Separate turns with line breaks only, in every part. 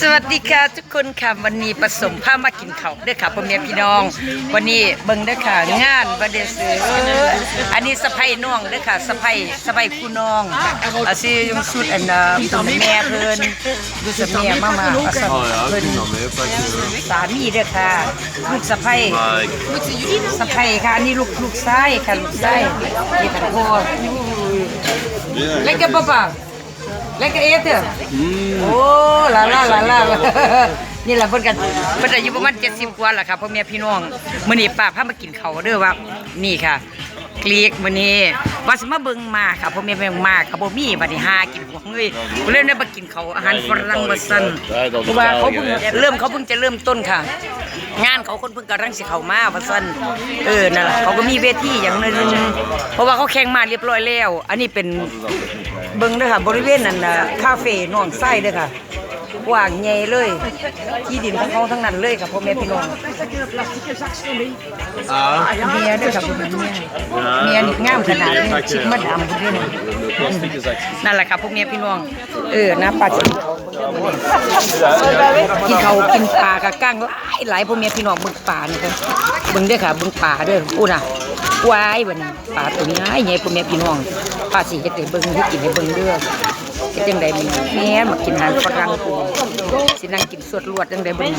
สวัสดีค่ะทุกคนค่ะวันนี้ผสมผ้ามากินเขาวเด้อค่ะพ่อแม่พี่น้อง วันนี้เบิ่งเด้อค่ะงานบันเดซื้ออันนี้สะใภ้น้องเด้อค่ะสะใภ้สะใภ้คู่น้องอาซิยังสุดอันน่ะคุณแม่เพิ่นดูสะเมียมามาเอาสะ
Oh ja,
เพิ่น
genau, mehr Paket.
สามีเด้อค่ะลูกสะใภ้
Mike.
สะใภ้ค่ะอันนี้ลูกลูกชายค่ะลูกชายนี่ค่ะพ่อ Lekker papa. Lekker eten. โอ้ลาลาลาลานี่แหละเพิ่นกันเพิ่นอายุประมาณ70กว่าแหละค่ะพ่อแม่พี่น้องมื้อนี้ป้าพามากินข้าวเด้อว่านี่ค่ะ กลีกมื้อนี้ว่าสิมาเบิ่งมาค่ะพ่อแม่แม่งมากก็บ่มีบัดนี้หากินหัวเงยก็เลยได้มากินเขาอาหารฝรั่งว่าซั่นเพราะว่าเขาเพิ่งเริ่มเขาเพิ่งจะเริ่มต้นค่ะ งานเขาคนเพิ่งกำลังสิเข้ามาว่าซั่นเออนั่นล่ะเขาก็มีเวทีอย่างนึงเพราะว่าเขาแข่งมาเรียบร้อยแล้ว อันนี้เป็นเบิ่งเด้อค่ะบริเวณนั้นน่ะคาเฟ่หนองไส้เด้อค่ะ กว้างใหญ่เลยที่ดินของเขาทั้งนั้นเลยค่ะพ่อแม่พี่น้อง
Ah,
เมียเด้อค่ะพ่อแม่เมียเมียนี่งามขนาดนี้ชิดมาดำพุ่นเด้อนี่
Plastik gesagt.
นั่นแหละค่ะพ่อแม่พี่น้องเออนะปลาชิกินเขาวกินปลากะก้างหลายหลายพ่อแม่พี่น้องเบิ่งปลานี่ค่ะเบิ่งเด้อค่ะเบิ่งปลาเด้ออู้น่ะวายบัดนี้ปลาตัวนี้ใหญ่พ่อแม่พี่น้องปลาสิเฮ็ดให้เบิ่งให้กินให้เบิ่งเด้อ คิดยังไงมันแม่มากินอาหารฝรั่งกูสินั่งกินสวดลวดยังไงบ้าง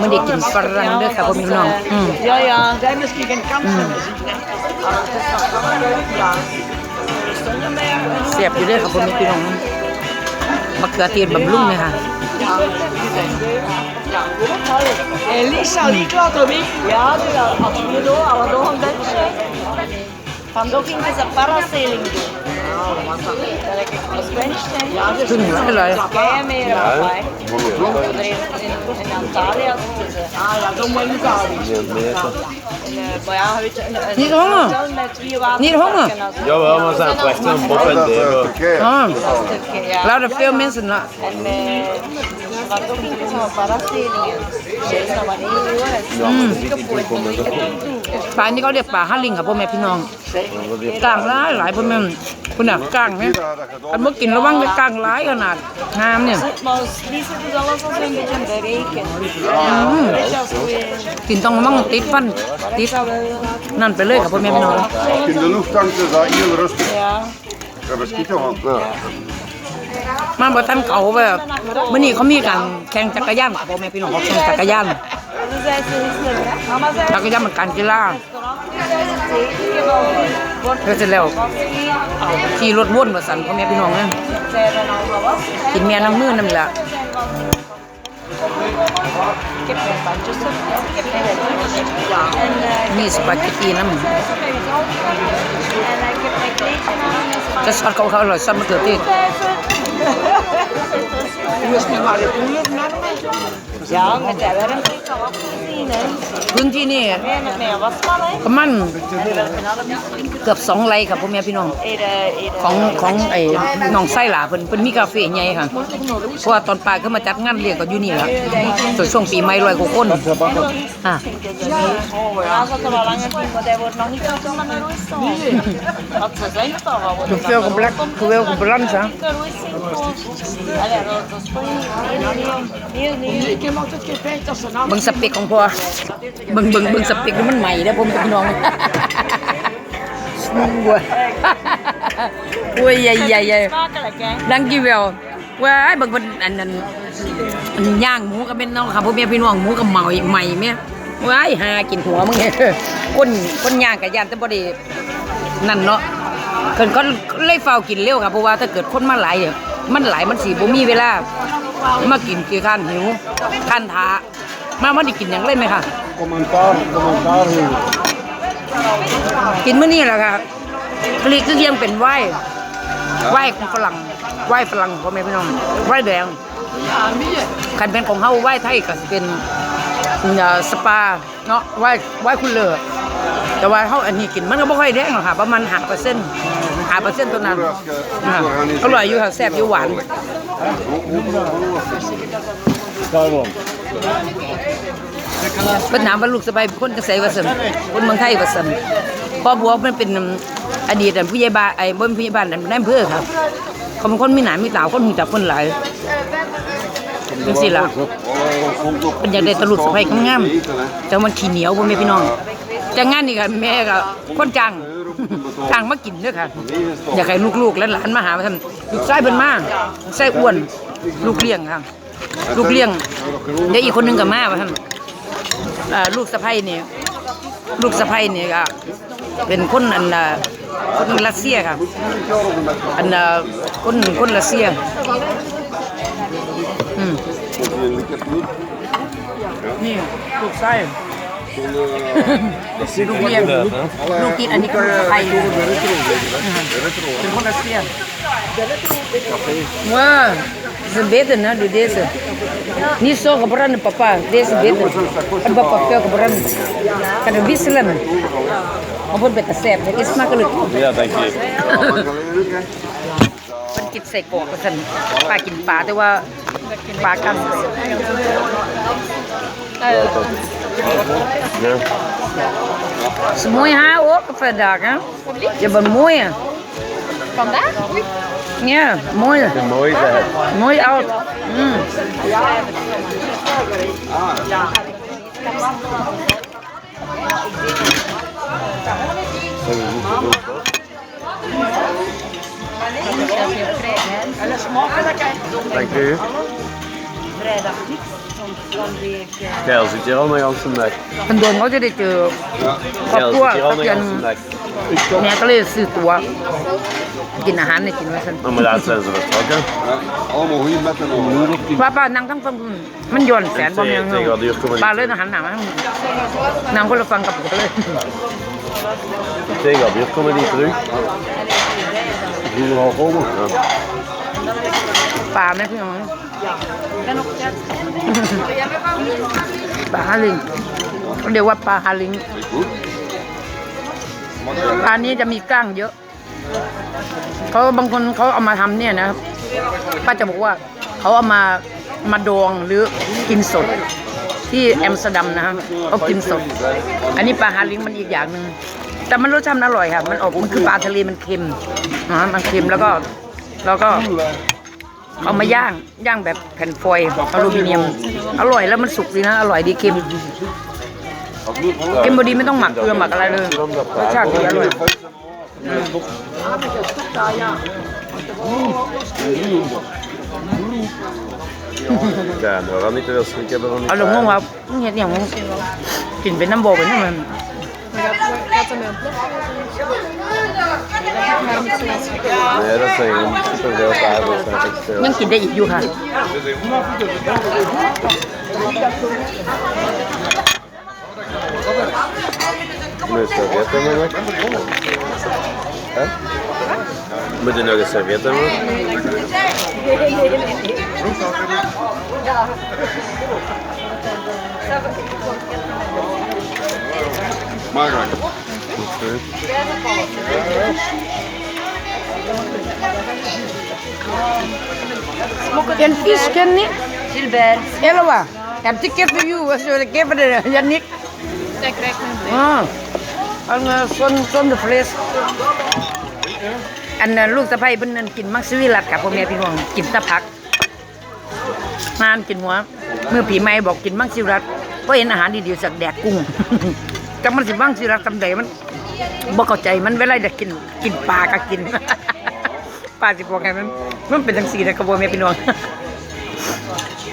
มันได้กินฝรั่งเด้อค่ะพ่อพี่น้องอืมั
นกินข้าว
เสียบอยู่เด้อค่ะพ่อพี่น้องมะเขือเทศบำรุงเลยค่ะ
Elisa liekla to mi. Ja, absoluut. Alle doen mensen. Vandaag ging ze parasailing doen. Dat ik als wensen. Ja, dus
ขึ้นหลายเลย
Kei meer erbij. In, in Antalya zitten ze. Ah ja, dan moet je gaan. En, eh, maar ja, weet je, een, een
Niet honger.
hotel met twee water.
Niet honger.
Jawel, maar zijn echt een bobbendero.
อ๋อ
Ja.
เราได้เฟลเมนส์ละ
En eh, wat ook niet is van paraselingen. Ze is nog maar één uur. Het is nog een kapot. Maar ik heb het doen.
ปลานี่เขาเรียกปลาฮัลลิงค่ะพ่อแม่พี่น้องกลางร้ายหลายพ่อแม่คุณน่ะกลางเนี่ยอันเมื่อกินระวังเลยกลางร้ายขนาดงามเนี่ย
Maar die zit dus alles als een beetje berekend. Weet je, als we...
กินต้องระวังติดฟันติดนั่นไปเลยค่ะพ่อแม่พี่น้อง
In de luchttank is dat heel rustig.
Ja.
Ik heb een schieten van. Ja.
มาบ่ทันเขาแบบมื้อนี้เขามีการแข่งจักรยานค่ะพ่อแม่พี่น้องเขาแข่งจักรยาน
เรา
ก็ย่ำเหมือนกันกีฬา
เพื่อ
เสร็จแล้วขี่รถวนมาสั่นพ่อแม่พี่น้องเนี่ยกินเมียน้ำมือนั่นแหละนี่สปาเกตตีน้ำจะซอสเขาเขาอร่อยซอสมะเขือเทศ
Ja, met dat werk heb ik al afgezien, hè.
พื้นที่นี่
Nee, met mijn wasman, hè.
ประมาณ
En we werken allemaal
เกือบสองไร่ค่ะพ่อแม่พี่น้อง
Ede, ede.
ของของไอ้น้องไส้หลาเพิ่นเพิ่นมีคาเฟ่ใหญ่ค่ะเพราะว่าตอนปลายเขามาจัดงานเลี้ยงก็อยู่นี่ล่ะส่วนช่วงปีใหม่ร้อยกว่าคนอะ
Ja, ze had er wel langer in, maar hij wordt nog niet zo van de roos Wat ze zegt al, wat wordt
คือเฟลกับแบล็คคือเวลกับบลันซ์ฮะ
de roos Allee, dat dat is gewoon nee, nee, nee. Ik heb altijd gepijt dat ze
เบิ่งสเปคของพ่อเบิ่งเบิ่งเบิ่งสเปคนี่มันใหม่เด้อพ่อแม่พี่น้องวัววัวใหญ่ใหญ่ใหญ่
Smakelijk, hè.
ดังกี่เวลว้ายเบิ่งเพิ่นอันนั้นอันย่างหมูก็เป็นน้องค่ะพ่อแม่พี่น้องหมูก็เมาใหม่แม่ว้ายหากินหัวมึงเนี่ยคนคนย่างกับย่านแต่บ่ได้นั่นเนาะเพิ่นก็เลยเฝ้ากินเร็วค่ะเพราะว่าถ้าเกิดคนมาหลายเนี่ยมันหลายมันสิบ่มีเวลามากินคือข้านหิวข้านท้า มามาได้กินหยังเลยไหมคะ
Commentaar, commentaar. hier.
กินมื้อนี้แหละค่ะผลิตคือยังเป็นไหว้ไหว้ของฝรั่งไหว้ฝรั่งพ่อแม่พี่น้องไหว้แดงคันเป็นของเฮาไหว้ไทยก็สิเป็นเอ่อสปาเนาะไหว้ไหว้คุณเลอแต่ว่าเฮาอันนี้กินมันก็บ่ค่อยแดงหรอกค่ะประมาณ5%เปอร์เซ็นต์5เปอร์เซ็นต์ตัวนั้นค่ะอร่อยอยู่ค่ะแซ่บอยู่หวาน
Daarom.
เพิ่นถามว่าลูกสบายคนจังไสว่าซั่นคนเมืองไทยว่าซั่นพ่อบัวเพิ่นเป็นอดีตผู้ใหญ่บ้านไอ้บ่นผู้ใหญ่บ้านอันนายอำเภอครับ เขาเป็นคนมีหนามีตาคนหูจักคนหลายจังซี่ล่ะเป็นอย่ากได้ตลุกสะใภ้งามๆแต่มันขี้เหนียวบ่แม่พี่น้องแต่งานนี่ก็แม่ก็คนจ้างจ้างมากินด้อค่ะ อยากให้ลูกๆและหลานมาหาว่าซั่นลูกชายเพิ่นมาชายอ้วน ลูกเลี้ยงค่ะ ลูกเลี้ยงเดี๋ยวอีกคนหนึงก็มาว่าซั่นลูกสะใภ้นี่ลูกสะใภ้นี่ก็เป็นคนอันคนรัสเซียค่ะอันคนคนรัสเซียอืมนี่ลูกไส้ลูกเลี้ยงลูกกินอันนี้ก็ไข่เป็นคนรัสเซียว้า Ze bidden, hè, doe deze. Niet zo gebrand, papa. Deze bidden. Het papa veel gebrand. Kan je wisselen? Op het betaseep, dat is makkelijk.
Ja, dank je.
มันกินใส่กอกกันปลากินปลาแต่ว่าปลากันเออ Is mooi haar ook vandaag, hè? Je bent mooi.
Vandaag? Oui.
Ja, mooi.
Mooi zijn.
Mooi oud. Mm.
Dank u. Kjell zit hier al de hele dag.
มันโดนเขาจะได้เจอครอบ
Kjell
ครัว
zit hier
ตะ
al de
เกียน
hele dag.
แม่ก็เลยซื้อตัวกินอาหารในกินว่าซั่น
Maar maar laat zijn ze vertrokken.
Allemaal goede metten over.
ป้าป้านั่งทั้งฟังมันย้อนแสนบ่แม่น
Tegen wat duur komen
ป้า
die
เลยอาหารหนามานั่งคนละฟังกับผมเลย
Tegen wat duur komen die terug.
Die er al komen.
Ja.
ปลาไหมพี่น้องปลาฮาลิงเขาเรียกว่าปลาฮาลิงป ลานี้จะมีกล้างเยอะเขาบางคนเขาเอามาทำเนี่ยนะป้าจะบอกว่าเขาเอามามาดองหรือกินสดที่แอมสเตอร์ดัมนะครับเขากินสด อันนี้ปลาฮาลิงมันอีกอย่างหนึ่งแต่มันรสชาติอร่อยค่ะ มันออกมันคือปลาทะเลมันเค็มนะมันเค็มแล้วก็แล้วก็เอามาย่างย่างแบบแผ่นฟอยล์อลูมิเนียม อร่อยแล้วมันสุกดีนะ อร่อยดีเค็ม เค็มบดีไม่ต้องหมักเกลือหมักอะไรเลยรสชาติดีอร่อย
Ja, we gaan niet te veel schrik hebben van die
เอาลงงงว่ามึงเห็ดอย่างมึงกินเป็นน้ำโบเป็นน้ำมัน
Nee, dat zijn gewoon superveel paarden. Dat zijn echt veel.
ยังกินได้อีกอยู่ค่ะ
Moet je servet hebben nog? Huh? Moet je nog een servet hebben?
Makkelijk.
Okay. Vis ken je? Gilbert. Heb je keer voor jou? Zullen we keer voor de
Janik? ja krijg Ah. Krijg een
Ah. Ang uh, son son the place. อันนั้นลูกสะใภ้เพิ่นนั่นกินมักซิวิลัดกับพ่อแม่พี่น้องกินตะผักนานกินหัวเมื่อผีใหม่บอกกินมังซิวิลัดก็เห็นอาหารดีๆสักแดกกุ้งจังมันสิมังซิวิลัดตำใดมันบ่เข้าใจมันเวลาจะกินกินปลาก็กินปลาสิบอกไงมันมันเป็นจังซี่นะกับพ่อแม่พี่น้อง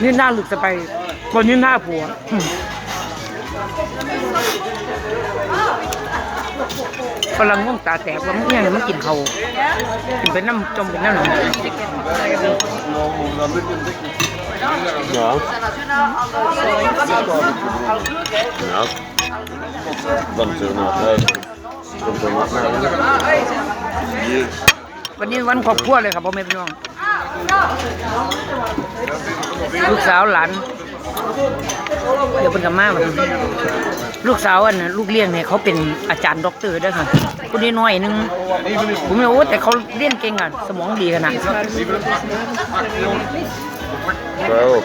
นี่หน้าลูกสะใภ้คนนี้หน้าผัว กำลังง่วงตาแตกว่ามันเนี่ยมันกินเขาวกินเป็นน้ำจมเป็นน้ำหนอง
Ja. Ja. Dan zullen we nog blijven. Dan zullen we nog blijven.
วันนี้วันครอบครัวเลยครับพ่อแม่พี่น้อง ลูกสาวหลานเดี๋ยวเป็นกับมาวันลูกสาวอันน่ะลูกเลี้ยงเนี่ยเขาเป็นอาจารย์ด็อกเตอร์ด้วยค่ะคนนี้น้อยนึงผมไม่รู้แต่เขาเรียนเก่งอะสมองดีขนาด
Zo.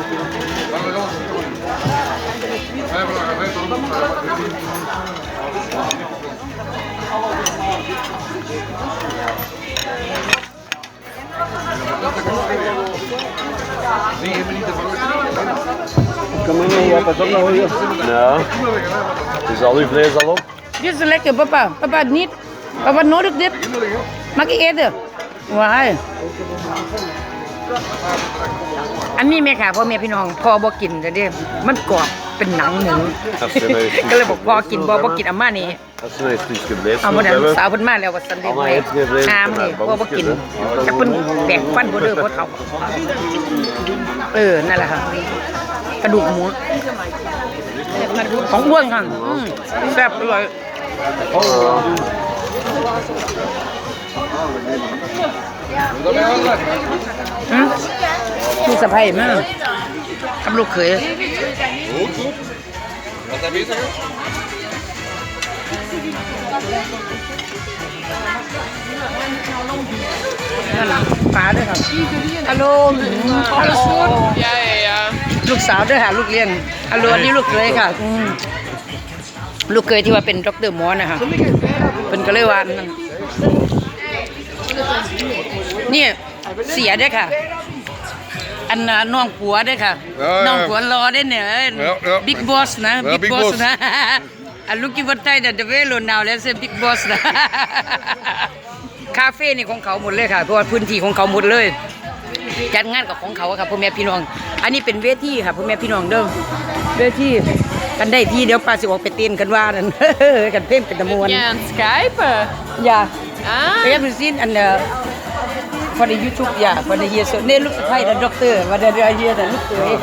Het heeft zo heel vol. Kom op. Max, Dat kan je wel zoeken.
Kan maar niet op het ook Ja. Is al uw vlees al op?
Dit is lekker, papa. Papa, niet. Papa, nodig dit. Mag ik eten? Why? อันนี้แม่ค่ะพ่อแม่พี่น้องพ่อบ่กินแต่เด้มันกรอบเป็นหนังหมู ก็เลยบอกพ่อกินบ่บ่กินอาม่านี่
Als ze een stukje vlees
เอามา
moeten
ดัน
hebben.
สาวเพิ่นมาแล้วว่าสันเด็ก
เอามา
ไว้
เฮ็ดเรียบร้อย
ชามนี่พ่อบ่กินจักเพิ่นแบ่งฟันบ่เด้อบ่เฒ่าเออนั่นแหละค่ะ กระดูกหมูของอ้วนค่ะอืมแซ่บอร่อยอืม ลูกสะใภ้มากกับลูกเขยฟ้าด้วยครับฮัลโหลฮัลโหลลูกสาวด้วยค่ะลูกเลี้ยงฮัลโหลนนี้ลูกเคยค่ะลูกเคยที่ว่าเป็นด็อกเตอร์มอนะคะเป็นก็เลยว่า นั่นนี่เสียด้วยค่ะ อันน่ะน้องผัวด้วยค่ะ
เออ
น้องผัวรอได้เนี่ย
เดี๋ยวเดี๋ยว
บิ๊กบอสนะ
เออ
บิ๊ก
Big
บอส
Boss
นะอันลูกกินวันไทยเดอะเวโลนาวแล้วเซบิ๊กบอสนะ คาเฟ่นี่ของเขาหมดเลยค่ะเพราะว่าพื้นที่ของเขาหมดเลย จัดงานกับของเขาอะค่ะพ่อแม่พี่น้อง อันนี้เป็นเวทีค่ะพ่อแม่พี่น้องเด้อเวทีกันได้ที่เดี๋ยวป้าสิออกไปเต้นกันว่านั่น กันเพ่มเป็นตะมวน
Ben je aan het skypen?
อย่า
Ah,
ไปยังซีนอันเอ่อ for the YouTube อย่า for the year so เนี่ยลูกสะใภ้และด็อกเตอร์ว่าเดี๋ยวเฮียแต่ลูกเขย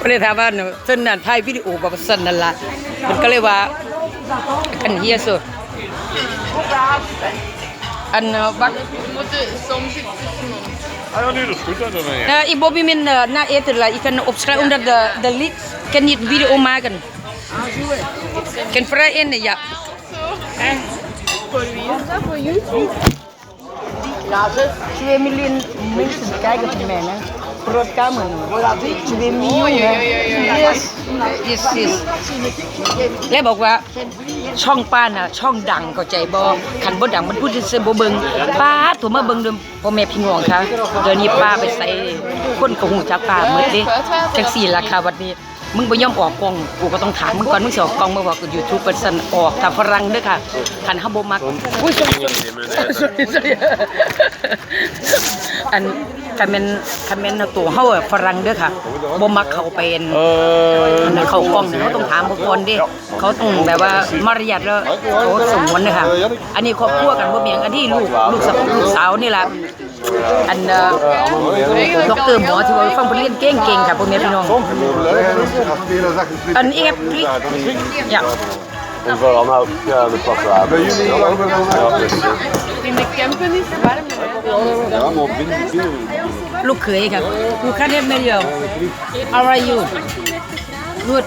บ่ได้ถามว่าเนาะเพิ่นน่ะถ่ายวิดีโอแบบสั่นนั่นล่ะมันก็เลยว่าอันเฮียสุดอันเอ่อวัด
we moeten soms iets tussendoor.
Ah ja, nee, dat is goed hè, dan ben je.
Uh, ik Bobby min uh, na eten lah. Ik kan opschrijven omdat de de lid kan niet video maken. Kan vrij in ja.
Voor YouTube. Ja, ze
twee miljoen mensen kijken naar mij, hè. Broodkamer. Twee miljoen, hè. Yes, yes, yes. แล้วบอกว่าช่องป้านะช่องดังก็ใจบอขันบดดังมันพูดจะเสือบเบิงป้าถั่วมาเบิงเดิมพ่อแม่พี่น้องค่ะเดี๋ยวนี้ป้าไปใส่คนกระหูจักป้าเหมือนเดิจักสี่ราคาวันนี้ มึงบ่ยอมออกกล้องกูก็ต้องถามมึงก่อนมึงสิออกกล้องมาบอกกู YouTube เพิ่นสั่นออกถ้าฝรั่งเด้อค่ะคันเฮาบ่มักอุ้ย sorry sorry อันคันแม่นคันแม่นตัวเฮาอะฝรั่งเด้อค่ะบ่มักเข้าไปอันอันนั้นเขากล้องเนี่ยเขาต้องถามเขาก่อนดิเขาต้องแบบว่ามารยาทแล้วเขาสมวนเลยค่ะอันนี้ครอบครัวกันบ่เมียงอันที่ลูกลูกสาวลูกสาวนี่แหละ อันเอ่อด็อกเตอร์หมอที่ว่าฟังเพิ่นเรียนเก่งๆค่ะพ่อแม่พี่น้องอันนี้ครับพี่อยาก
En vooral nou ja, de papraat. Bij jullie Ja, dat is het.
In de camper is het warm.
Ja, maar binnen binnen.
ลูกเขยค่ะลูกค้าเรียกไม่เดียว How are you good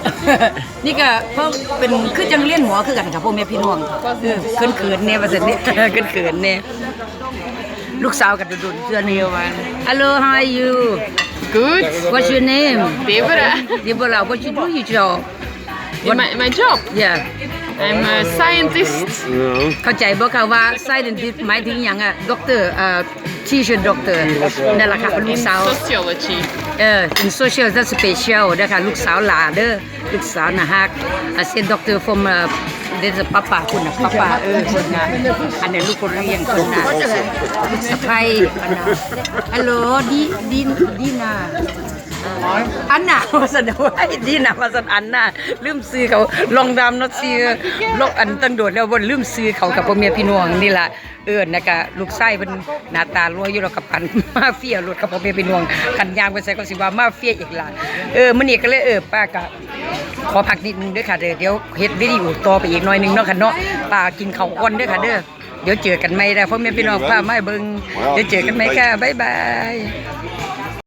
นี่ก็เพิ่งเป็นคือจังเรียนหมอคือกันค่ะพ่อแม่พี่น้องเออเขินๆเนี่ยว่าซั่นเนี่ยเขินๆเนี่ย ลูกสาวกับดุนๆเสื้อนี่วัน Hello how are you
Goed.
What's your name
Deborah.
Deborah what you do your job
In mijn, mijn job.
yeah
I'm a scientist.
Ja.
เข้าใจบ่ค่ะว่า scientist หมายถึงหยังอะด็อกเตอร์เอ่อ teacher doctor นั่นแหละค่ะลูก
In
สาว
sociology.
เออเป็นโซเชียลและสเปเชียลนะคะลูกสาวหลาเด้อลูกสาวนะฮักอาเซนด็อกเตอร์ฟอมเดซป้าป้าคุณนะป้าป้าเออคนนะอันนี้ลูกคนเรียนคนนะลูกสะใภ้อันนะฮัลโหลดีดีดีนา อันน่ะมาสันว่าดีนะมาสันอันน่ะลืมซื้อเขาลองดำนาะซื้อลกอันตั้งโดดแล้วบนลืมซื้อเขากับพ่อเมียพี่น้องนี่ล่ะเออนะคะลูกไส้เป็นหน้าตารวยอยู่แล้วกับปันมาเฟียรถกับพ่อเมียพี่น้องกันยางไปใส่ก็สิว่ามาเฟียอีกล่ะเออมื้อนี้ก็เลยเออป้ากะขอพักนิดนึงด้อค่ะเด้อเดี๋ยวเฮ็ดวิดีโอต่อไปอีกหน่อยนึงเนาะค่ะเนาะป้ากินข้าวก่อนด้อค่ะเด้อเดี๋ยวเจอกันใหม่นะพ่อแม่พี่น้องป้าไม่เบิ่งเดี๋ยวเจอกันใหมค่ะบ๊ายบาย